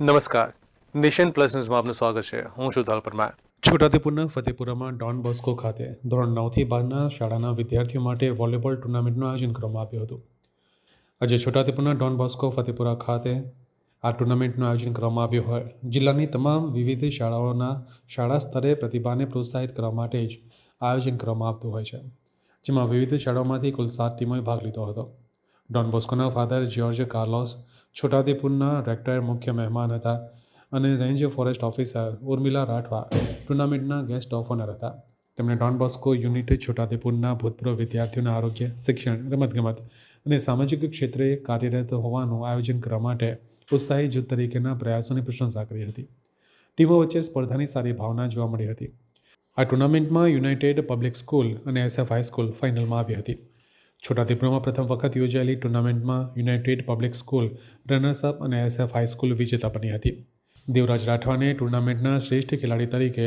નમસ્કાર. Nation plus ન્યૂઝમાં આપનું સ્વાગત છે. હું છું ધલ પરમાર. છોટાઉદેપુરના ફતેપુરામાં ડોન બોસ્કો ખાતે ધોરણ નવથી બારના શાળાના વિદ્યાર્થીઓ માટે વોલીબોલ ટુર્નામેન્ટનું આયોજન કરવામાં આવ્યું હતું. આજે છોટાઉદેપુરના ડોન બોસ્કો ફતેપુરા ખાતે આ ટુર્નામેન્ટનું આયોજન કરવામાં આવ્યું હોય. જિલ્લાની તમામ વિવિધ શાળાઓના શાળા સ્તરે પ્રતિભાને પ્રોત્સાહિત કરવા માટે જ આયોજન કરવામાં આવતું હોય છે. જેમાં વિવિધ શાળાઓમાંથી કુલ સાત ટીમોએ ભાગ લીધો હતો. ડોન બોસ્કોના ફાધર જ્યોર્જ કાર્લોસ છોટાદેપુરના રેક્ટર મુખ્ય મહેમાન હતા અને range forest officer Urmila Rathwa ટુર્નામેન્ટના guest of honour હતા. તેમણે ડોન બોસ્કો યુનિટ છોટાદેપુરના ભૂતપૂર્વ વિદ્યાર્થીઓના આરોગ્ય, શિક્ષણ, રમતગમત અને સામાજિક ક્ષેત્રે કાર્યરત હોવાનું આયોજન કરવા માટે ઉત્સાહી જૂથ તરીકેના પ્રયાસોની પ્રશંસા કરી હતી. ટીમો વચ્ચે સ્પર્ધાની સારી ભાવના જોવા મળી હતી. આ ટુર્નામેન્ટમાં યુનાઇટેડ પબ્લિક સ્કૂલ અને એસએફ હાઈસ્કૂલ ફાઇનલમાં આવી હતી. છોટાઉદેપુરમાં પ્રથમ વખત યોજાયેલી ટુર્નામેન્ટમાં United Public School runners up અને એસએફ હાઈસ્કૂલ વિજેતા બની હતી. દેવરાજ રાઠવાને ટુર્નામેન્ટના શ્રેષ્ઠ ખેલાડી તરીકે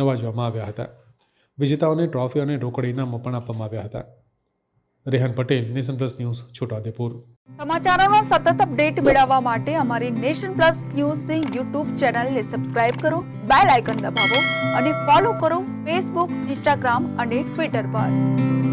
નવાજવામાં આવ્યા હતા. વિજેતાઓને ટ્રોફી અને રોકડ ઇનામો પણ આપવામાં આવ્યા હતા. Rehan Patel, Nation Plus News Chhotaudepur સમાચારોનો સતત અપડેટ મેળવવા માટે અમારી નેશન પ્લસ ન્યૂઝની યુટ્યુબ ચેનલને સબસ્ક્રાઇબ કરો, બેલ આઇકન દબાવો અને ફોલો કરો ફેસબુક, ઇન્સ્ટાગ્રામ અને ટ્વિટર પર.